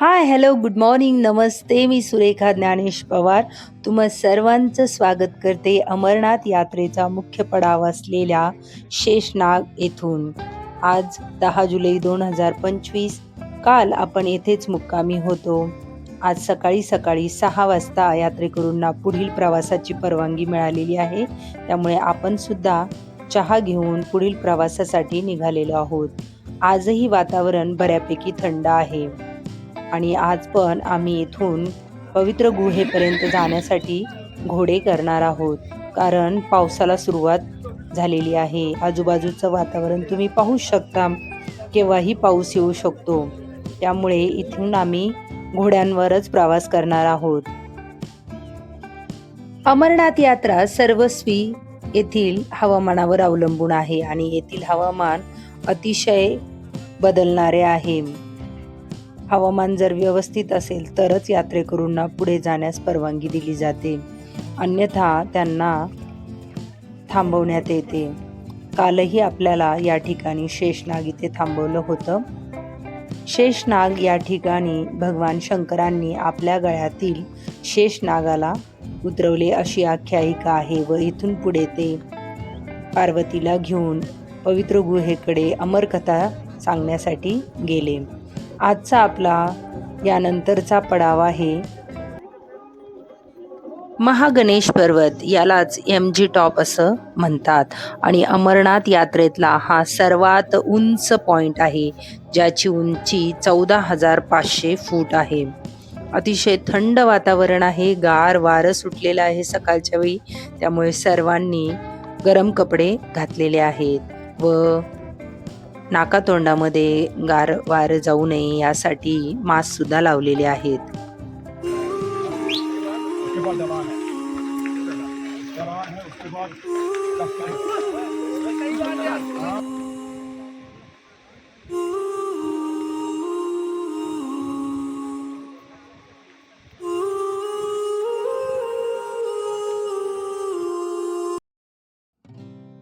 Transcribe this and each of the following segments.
हाय hello good morning नमस्ते मी सुरेखा ज्ञानेश पवार. तुम्हा सर्वांचं स्वागत करते अमरनाथ यात्रेचा मुख्य पडाव असलेल्या शेषनाग येथून. आज दहा जुलै दोन हजार पंचवीस काल आपण येथेच मुक्कामी होतो. आज सकाळी सकाळी सहा वाजता यात्रेकरूंना पुढील प्रवासाची परवानगी मिळालेली आहे. त्यामुळे आपण सुद्धा चहा घेऊन पुढील प्रवासासाठी निघालेलो आहोत. आजही वातावरण बऱ्यापैकी थंड आहे. आणि आज पण आम्ही इथून पवित्र गुहेपर्यंत जाण्यासाठी घोडे करणार आहोत. कारण पावसाला सुरुवात झालेली आहे. आजूबाजूचं वातावरण तुम्ही पाहू शकता. केव्हाही पाऊस येऊ शकतो. त्यामुळे इथून आम्ही घोड्यांवरच प्रवास करणार आहोत. अमरनाथ यात्रा सर्वस्वी येथील हवामानावर अवलंबून आहे आणि येथील हवामान अतिशय बदलणारे आहे. हवामान जर व्यवस्थित असेल तरच यात्रेकरूंना पुढे जाण्यास परवानगी दिली जाते. अन्यथा त्यांना थांबवण्यात येते. कालही आपल्याला या ठिकाणी शेषनाग इथे थांबवलं होतं. शेषनाग या ठिकाणी भगवान शंकरांनी आपल्या गळ्यातील शेषनागाला उतरवले अशी आख्यायिका आहे व इथून पुढे ते पार्वतीला घेऊन पवित्र गुहेकडे अमरकथा सांगण्यासाठी गेले. आजचा आपला यानंतरचा पडाव आहे. महागणेश पर्वत यालाच एम जी टॉप असं म्हणतात. आणि अमरनाथ यात्रेतला हा सर्वात उंच पॉईंट आहे ज्याची उंची चौदा हजार पाचशे फूट आहे. अतिशय थंड वातावरण आहे गार वारं सुटलेलं आहे सकाळच्या वेळी त्यामुळे सर्वांनी गरम कपडे घातलेले आहेत. व नाकातोंडामध्ये गार वार जाऊ नये यासाठी मास्कसुद्धा लावलेले आहेत.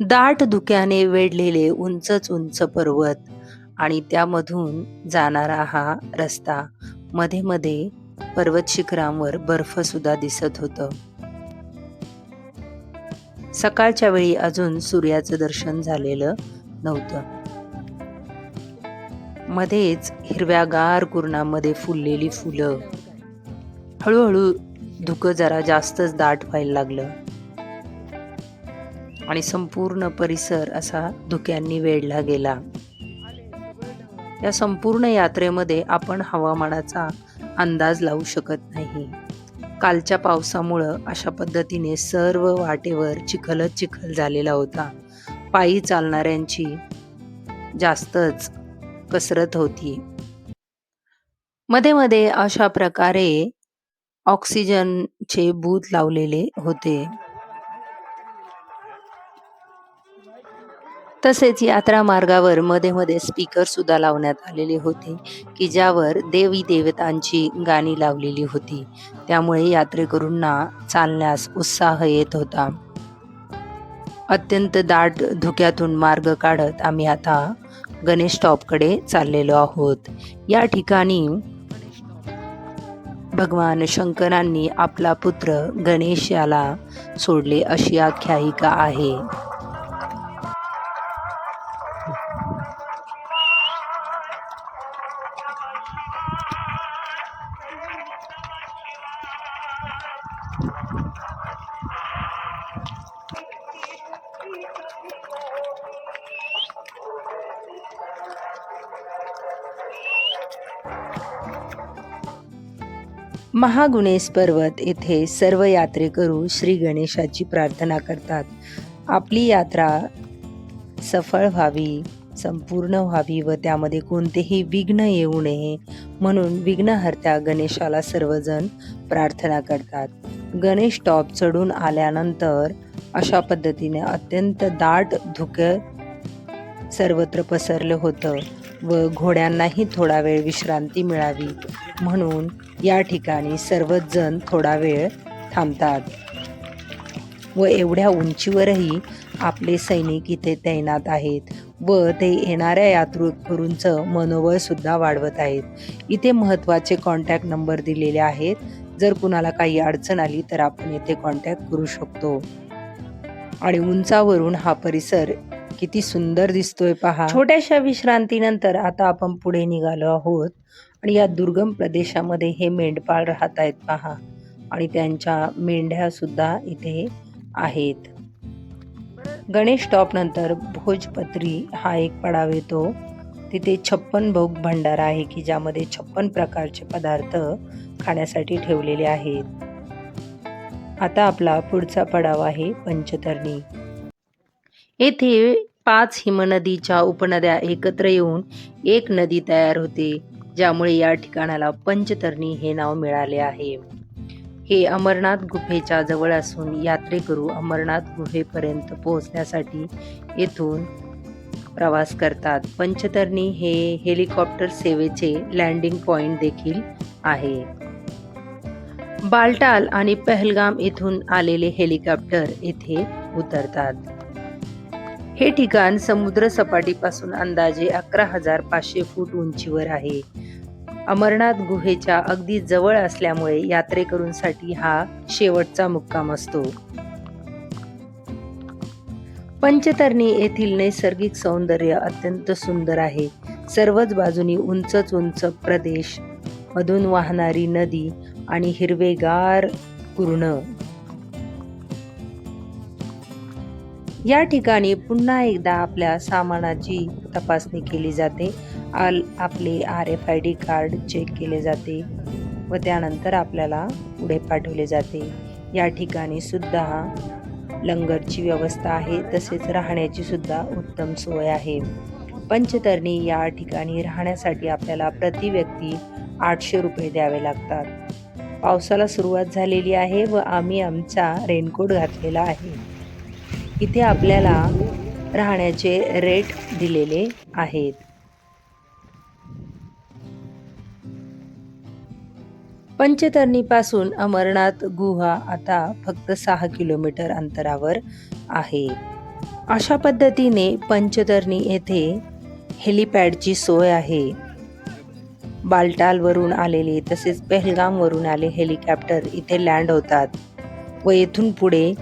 दाट धुक्याने वेढलेले उंचच उंच पर्वत आणि त्यामधून जाणारा हा रस्ता मध्ये मध्ये पर्वत शिखरांवर बर्फ सुद्धा दिसत होतं. सकाळच्या वेळी अजून सूर्याचं दर्शन झालेलं नव्हतं. मध्येच हिरव्यागार कुरणामध्ये फुललेली फुलं. हळूहळू धुकं जरा जास्तच दाट व्हायला लागलं. आणि संपूर्ण परिसर असा धुक्यांनी वेढला गेला. या संपूर्ण यात्रेमध्ये आपण हवामानाचा अंदाज लावू शकत नाही. कालच्या पावसामुळं अशा पद्धतीने सर्व वाटेवर चिखलच चिखल झालेला होता. पायी चालणाऱ्यांची जास्तच कसरत होती. मध्ये मध्ये अशा प्रकारे ऑक्सिजनचे बूथ लावलेले होते. तसेच यात्रा मार्गावर मध्ये मध्ये स्पीकर सुद्धा लावण्यात आलेले होते की ज्यावर देवी देवतांची गाणी लावलेली होती. त्यामुळे यात्रेकरूंना चालण्यास उत्साह येत होता. अत्यंत दाट धुक्यातून मार्ग काढत आम्ही आता गणेश टॉपकडे चाललेलो आहोत. या ठिकाणी भगवान शंकरांनी आपला पुत्र गणेश याला सोडले अशी आख्यायिका आहे. महागुणेश पर्वत येथे सर्व यात्रेकरू श्री गणेशाची प्रार्थना करतात. आपली यात्रा सफळ व्हावी संपूर्ण व्हावी व त्यामध्ये कोणतेही विघ्न येऊ नये म्हणून विघ्नहर्त्या गणेशाला सर्वजण प्रार्थना करतात. गणेश टॉप चढून आल्यानंतर अशा पद्धतीने अत्यंत दाट धुकं सर्वत्र पसरलं होतं. व घोड्यांनाही थोडा वेळ विश्रांती मिळावी. म्हणून या ठिकाणी सर्वच जण थोडा वेळ थांबतात. व एवढ्या उंचीवरही आपले सैनिक इथे तैनात आहेत व ते येणाऱ्या यात्रेकरूंचं मनोबळ सुद्धा वाढवत आहेत. इथे महत्त्वाचे कॉन्टॅक्ट नंबर दिलेले आहेत. जर कुणाला काही अडचण आली तर आपण येथे कॉन्टॅक्ट करू शकतो. आणि उंचावरून हा परिसर किती सुंदर दिसतोय पहा. छोट्याशा विश्रांतीनंतर आता आपण पुढे निघालो आहोत. आणि या दुर्गम प्रदेशामध्ये हे मेंढपाळ राहत आहेत पहा. आणि त्यांच्या मेंढ्या सुद्धा इथे आहेत. गणेश टॉप नंतर भोजपत्री हा एक पडाव येतो. तिथे छप्पन भोग भंडारा आहे की ज्यामध्ये छप्पन प्रकारचे पदार्थ खाण्यासाठी ठेवलेले आहेत. आता आपला पुढचा पडाव आहे पंचतरणी. येथे पाच हिमनदीच्या उपनद्या एकत्र येऊन एक नदी तयार होते ज्यामुळे या ठिकाणाला पंचतरणी हे नाव मिळाले आहे. हे अमरनाथ गुफेच्या जवळ असून यात्रेकरू अमरनाथ गुफेपर्यंत पोहोचण्यासाठी येथून प्रवास करतात. पंचतरणी हे हेलिकॉप्टर सेवेचे लँडिंग पॉइंट देखील आहे. बालटाल आणि पहलगाम येथून आलेले हेलिकॉप्टर येथे उतरतात. हे ठिकाण समुद्र सपाटीपासून अंदाजे अकरा हजार पाचशे फूट उंचीवर आहे. अमरनाथ गुहेच्या अगदी जवळ असल्यामुळे यात्रेकरूंसाठी हा शेवटचा मुक्काम असतो. पंचतरणी येथील नैसर्गिक सौंदर्य अत्यंत सुंदर आहे. सर्वच बाजूनी उंचच उंच प्रदेश मधून वाहणारी नदी आणि हिरवेगार कुर्ण. या ठिकाणी पुन्हा एकदा आपल्या सामानाची तपासणी केली जाते. आल आपले R F I D card check केले जाते व त्यानंतर आपल्याला पुढे पाठवले जाते. या ठिकाणी सुद्धा लंगरची व्यवस्था आहे तसेच राहण्याची सुद्धा उत्तम सोय आहे. पंचतरणी या ठिकाणी राहण्यासाठी आपल्याला प्रति व्यक्ती आठशे रुपये द्यावे लागतात. पावसाला सुरुवात झालेली आहे व आम्ही आमचा रेनकोट घातलेला आहे. इथे आपल्याला राहण्याचे रेट दिलेले आहेत. पंचतरणीपासून अमरनाथ गुहा आता फक्त सहा किलोमीटर अंतरावर आहे. अशा पद्धतीने पंचतरणी येथे हेलिपॅडची सोय आहे. बालटालवरून आलेले तसेच पहलगामवरून आले हेलिकॉप्टर इथे लँड होतात व येथून पुढे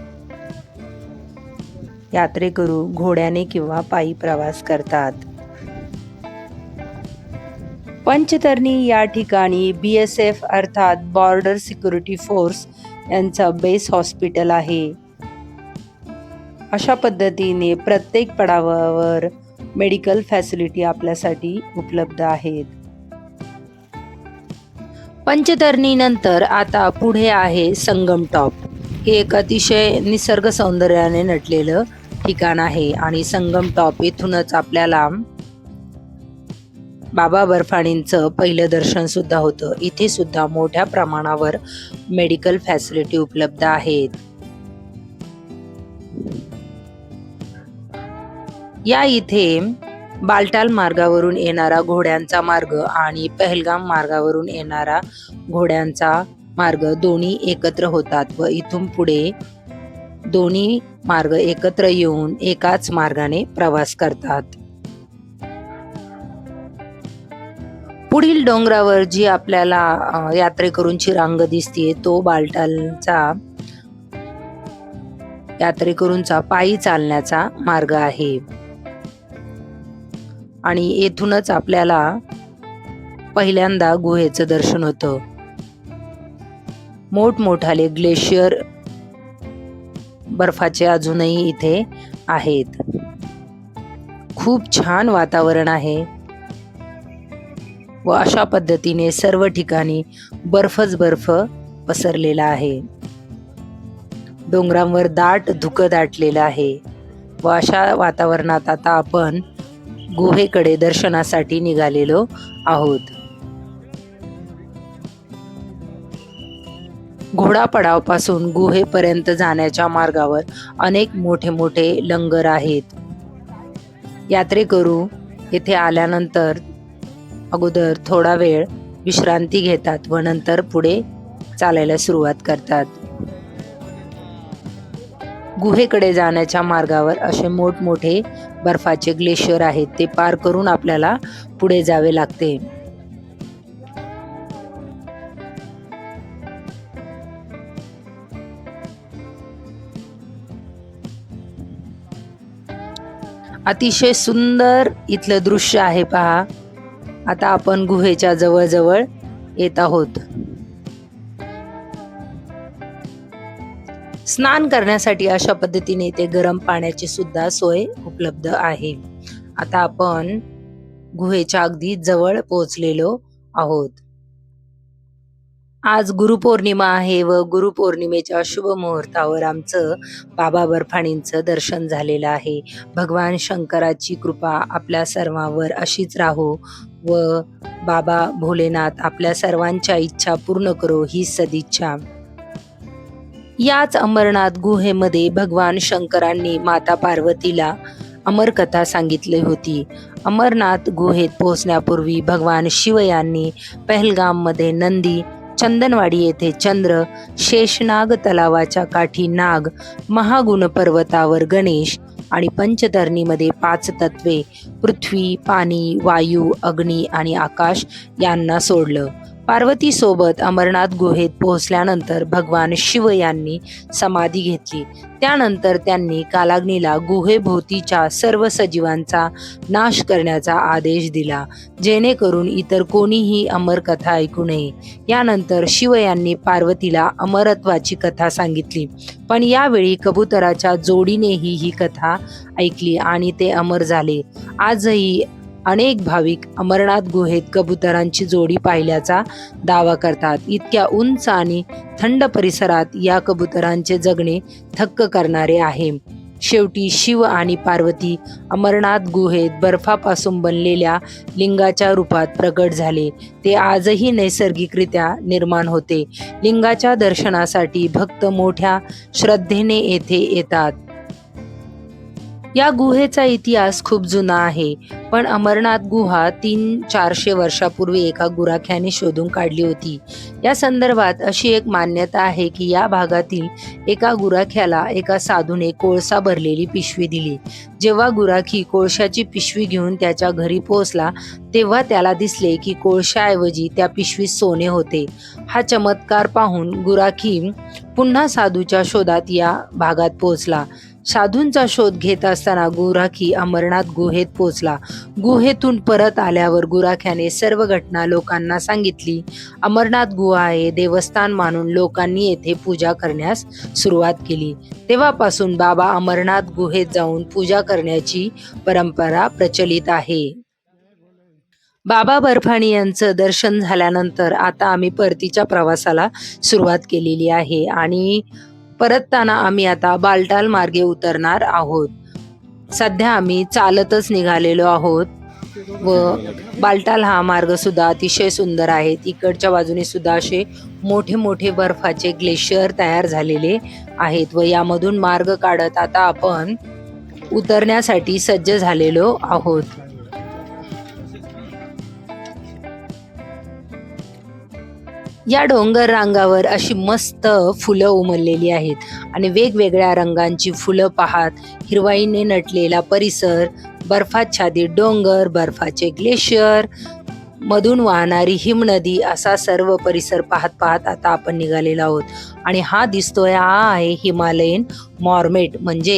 यात्रेकरू घोड्याने किंवा पायी प्रवास करतात. पंचतरणी या ठिकाणी बी एस एफ अर्थात बॉर्डर सिक्युरिटी फोर्स यांचा बेस हॉस्पिटल आहे. अशा पद्धतीने प्रत्येक पडावावर मेडिकल फॅसिलिटी आपल्यासाठी उपलब्ध आहेत. पंचतरणीनंतर आता पुढे आहे संगम टॉप हे एक अतिशय निसर्ग सौंदर्याने नटलेलं ठिकाण आहे आणि संगम टॉप येथूनच आपल्याला बाबा बर्फाणींचं पहिलं दर्शन सुद्धा होतं. इथे सुद्धा मोठ्या प्रमाणावर मेडिकल फॅसिलिटी उपलब्ध आहेत. या इथे बालटाल मार्गावरून येणारा घोड्यांचा मार्ग आणि पहलगाम मार्गावरून येणारा घोड्यांचा मार्ग दोन्ही एकत्र होतात व इथून पुढे दोन्ही मार्ग एकत्र येऊन एकाच मार्गाने प्रवास करतात. पुढील डोंगरावर जी आपल्याला यात्रेकरूंची रांग दिसते तो बालटालचा यात्रेकरूंचा पायी चालण्याचा मार्ग आहे. आणि येथूनच आपल्याला पहिल्यांदा गुहेचं दर्शन होतं. मोठमोठाले ग्लेशियर बर्फाचे अजूनही इथे आहेत. खूप छान वातावरण आहे. व अशा पद्धतीने सर्व ठिकाणी बर्फच बर्फ पसरलेला आहे. डोंगरांवर दाट धुकं दाटलेलं आहे. व अशा वातावरणात आता आपण गुहेकडे दर्शनासाठी निघालेलो आहोत. घोडापडावपासून गुहेपर्यंत जाण्याच्या मार्गावर अनेक मोठे मोठे लंगर आहेत. यात्रेकरू येथे आल्यानंतर अगोदर थोडा वेळ विश्रांती घेतात व नंतर पुढे चालायला सुरुवात करतात. गुहेकडे जाण्याच्या मार्गावर असे मोठमोठे बर्फाचे ग्लेशियर आहेत ते पार करून आपल्याला पुढे जावे लागते. अतिशय सुंदर इथलं दृश्य आहे पहा. आता आपण गुहेच्या जवळजवळ येत आहोत. स्नान करण्यासाठी अशा पद्धतीने इथे गरम पाण्याची सुद्धा सोय उपलब्ध आहे. आता आपण गुहेच्या अगदी जवळ पोहोचलेलो आहोत. आज गुरुपौर्णिमा आहे व गुरुपौर्णिमेच्या शुभ मुहूर्तावर आमचं बाबा बर्फाणींचं दर्शन झालेलं आहे. भगवान शंकराची कृपा आपल्या सर्वांवर अशीच राहो व बाबा भोलेनाथ आपल्या सर्वांच्या इच्छा पूर्ण करो ही सदिच्छा. याच अमरनाथ गुहेमध्ये भगवान शंकरांनी माता पार्वतीला अमरकथा सांगितली होती. अमरनाथ गुहेत पोहोचण्यापूर्वी भगवान शिव यांनी पहलगाममध्ये नंदी चंदनवाडी येथे चंद्र शेषनाग तलावाच्या काठी नाग महागुण पर्वतावर गणेश आणि पंचतरणीमध्ये पाच तत्वे पृथ्वी पाणी वायू अग्नी आणि आकाश यांना सोडलं. पार्वतीसोबत अमरनाथ गुहेत पोहोचल्यानंतर भगवान शिव यांनी समाधी घेतली. त्यानंतर त्यांनी कालाग्नीला गुहेभोवतीच्या सर्व सजीवांचा नाश करण्याचा आदेश दिला जेणेकरून इतर कोणीही अमर कथा ऐकू नये. यानंतर शिव यांनी पार्वतीला अमरत्वाची कथा सांगितली. पण यावेळी कबुतराच्या जोडीनेही ही कथा ऐकली आणि ते अमर झाले. आजही अनेक भाविक अमरनाथ गुहेत कबुतरांची जोडी पाहिल्याचा दावा करतात. इतक्या उंच आणि थंड परिसरात या कबुतरांचे जगणे थक्क करणारे आहे. शेवटी शिव आणि पार्वती अमरनाथ गुहेत बर्फापासून बनलेल्या लिंगाच्या रूपात प्रकट झाले. ते आजही नैसर्गिकरित्या निर्माण होते. लिंगाच्या दर्शनासाठी भक्त मोठ्या श्रद्धेने येथे येतात. या गुहेचा इतिहास खूप जुना आहे पण अमरनाथ गुहा तीन चारशे वर्षापूर्वी एका गुराख्याने शोधून काढली होती. या संदर्भात अशी एक मान्यता आहे की या भागातील एका गुराख्याला एका साधूने कोळसा भरलेली पिशवी दिली. जेव्हा गुराखी कोळशाची पिशवी घेऊन त्याच्या घरी पोहोचला तेव्हा त्याला दिसले की कोळशाऐवजी त्या पिशवीत सोने होते. हा चमत्कार पाहून गुराखी पुन्हा साधूच्या शोधात या भागात पोहोचला. साधूंचा शोध घेत असताना गुराखी अमरनाथ गुहेत पोचला. गुहेतून परत आल्यावर गुराख्याने सर्व घटना लोकांना सांगितली. अमरनाथ गुहा हे देवस्थान मानून लोकांनी येथे पूजा करण्यास सुरुवात केली. तेव्हापासून बाबा अमरनाथ गुहेत जाऊन पूजा करण्याची परंपरा प्रचलित आहे. बाबा बर्फाणी यांचं दर्शन झाल्यानंतर आता आम्ही परतीच्या प्रवासाला सुरुवात केलेली आहे आणि परतताना आम्ही आता बालटाल मार्गे उतरणार आहोत. सध्या आम्ही चालतच निघालेलो आहोत व बालटाल हा मार्ग सुद्धा अतिशय सुंदर आहे. इकडच्या बाजूने सुद्धा असे मोठे मोठे बर्फाचे ग्लेशियर तयार झालेले आहेत व यामधून मार्ग काढत आता आपण उतरण्यासाठी सज्ज झालेलो आहोत. या डोंगर रांगावर अशी मस्त फुलं उमललेली आहेत. आणि वेगवेगळ्या रंगांची फुलं पाहत हिरवाईने नटलेला परिसर बर्फाच्छादित डोंगर बर्फाचे ग्लेशियर मधून वाहणारी हिमनदी असा सर्व परिसर पाहत पाहत आता आपण निघालेलो आहोत. आणि हा दिसतोय हा आहे हिमालयन मॉर्मेट म्हणजे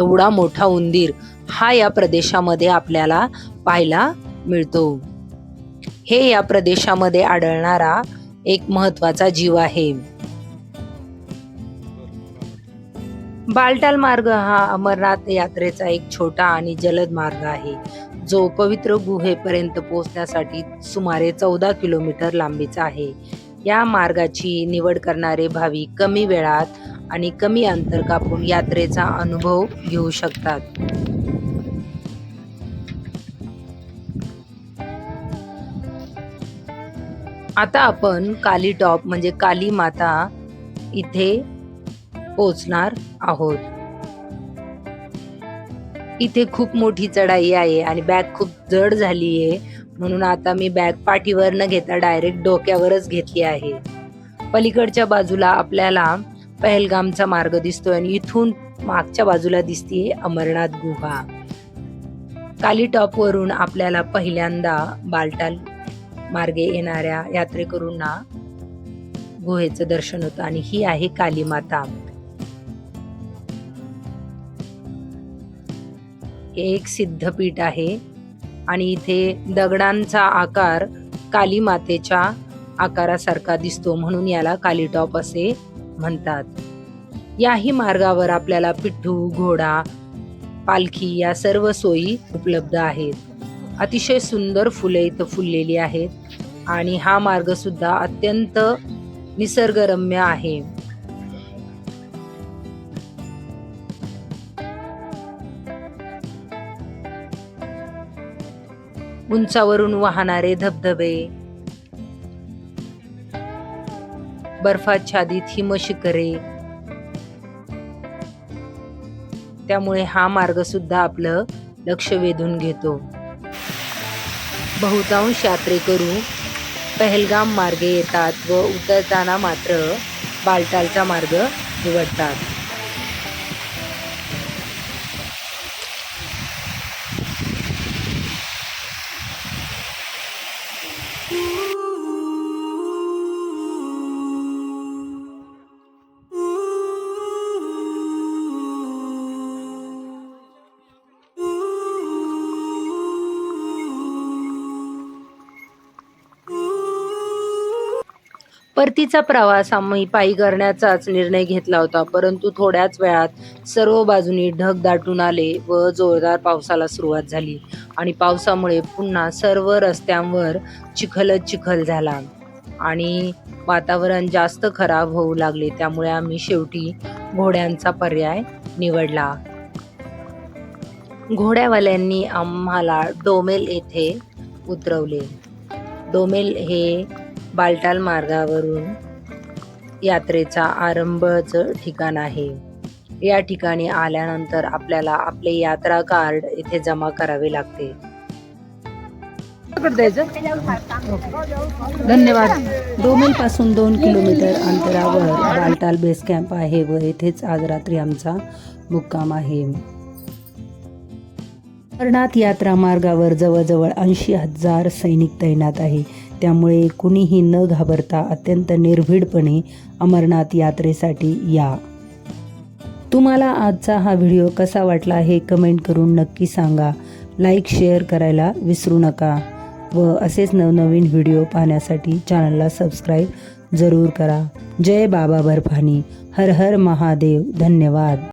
एवढा मोठा उंदीर. हा या प्रदेशामध्ये आपल्याला पाहायला मिळतो. हे या प्रदेशामध्ये आढळणारा एक महत्त्वाचा जीव आहे. बालटाल मार्ग हा अमरनाथ यात्रेचा एक छोटा आणि जलद मार्ग आहे. जो पवित्र गुहेपर्यंत पोहोचण्यासाठी सुमारे चौदा किलोमीटर लांबीचा आहे. या मार्गाची निवड करणारे भाविक कमी वेळात आणि कमी अंतर कापून यात्रेचा अनुभव घेऊ शकतात. आता आपण काली टॉप म्हणजे काली माता इथे पोचणार आहोत. इथे खूप मोठी चढाई आहे आणि बॅग खूप जड झाली आहे. म्हणून आता मी बॅग पाठीवर न घेता डायरेक्ट डोक्यावरच घेतली आहे. पलीकडच्या बाजूला आपल्याला पहलगामचा मार्ग दिसतोय आणि इथून मागच्या बाजूला दिसतीये अमरनाथ गुहा. काली टॉपवरून आपल्याला पहिल्यांदा बालटाल मार्गे येणाऱ्या यात्रेकरूंना गुहेचं दर्शन होतं आणि ही आहे काली माता. हे एक सिद्धपीठ आहे आणि इथे दगडांचा आकार काली मातेच्या आकारासारखा दिसतो म्हणून याला कालीटॉप असे म्हणतात. याही मार्गावर आपल्याला पिठ्ठू घोडा पालखी या सर्व सोयी उपलब्ध आहेत. अतिशय सुंदर फुले इथं फुललेली आहेत. आणि हा मार्ग सुद्धा अत्यंत निसर्गरम्य आहे. उंचावरून वाहणारे धबधबे बर्फाच्छादित हिमशिखरे त्यामुळे हा मार्ग सुद्धा आपलं लक्ष वेधून घेतो. बहुतांश यात्रेकरू पहलगाम मार्गे येतात व उतरताना मात्र बालटालचा मार्ग निवडतात. परतीचा प्रवास आम्ही पायी करण्याचाच निर्णय घेतला होता. परंतु थोड्याच वेळात सर्व बाजूनी ढग दाटून आले व जोरदार पावसाला सुरुवात झाली आणि पावसामुळे पुन्हा सर्व रस्त्यांवर चिखलच चिखल झाला आणि वातावरण जास्त खराब होऊ लागले. त्यामुळे आम्ही शेवटी घोड्यांचा पर्याय निवडला. घोड्यावाल्यांनी आम्हाला डोमेल येथे उतरवले. डोमेल हे बालटाल मार्गावरून यात्रेचा आरंभचं ठिकाण आहे. या ठिकाणी आल्यानंतर आपल्याला आपले यात्रा कार्ड इथे जमा करावे लागते. धन्यवाद. डोमेल पासून दोन किलोमीटर अंतरावर बालटाल बेस कॅम्प आहे व येथेच आज रात्री आमचा मुक्काम आहे. अमरनाथ यात्रा मार्गावर जवळजवळ ऐंशी हजार सैनिक तैनात आहे. त्यामुळे कुणीही न घाबरता अत्यंत निर्भीडपणे अमरनाथ यात्रेसाठी या. तुम्हाला आजचा हा व्हिडिओ कसा वाटला हे कमेंट करून नक्की सांगा. लाईक शेअर करायला विसरू नका व असेच नवनवीन व्हिडिओ पाहण्यासाठी चॅनलला सबस्क्राईब जरूर करा. जय बाबा बर्फानी. हर हर महादेव. धन्यवाद.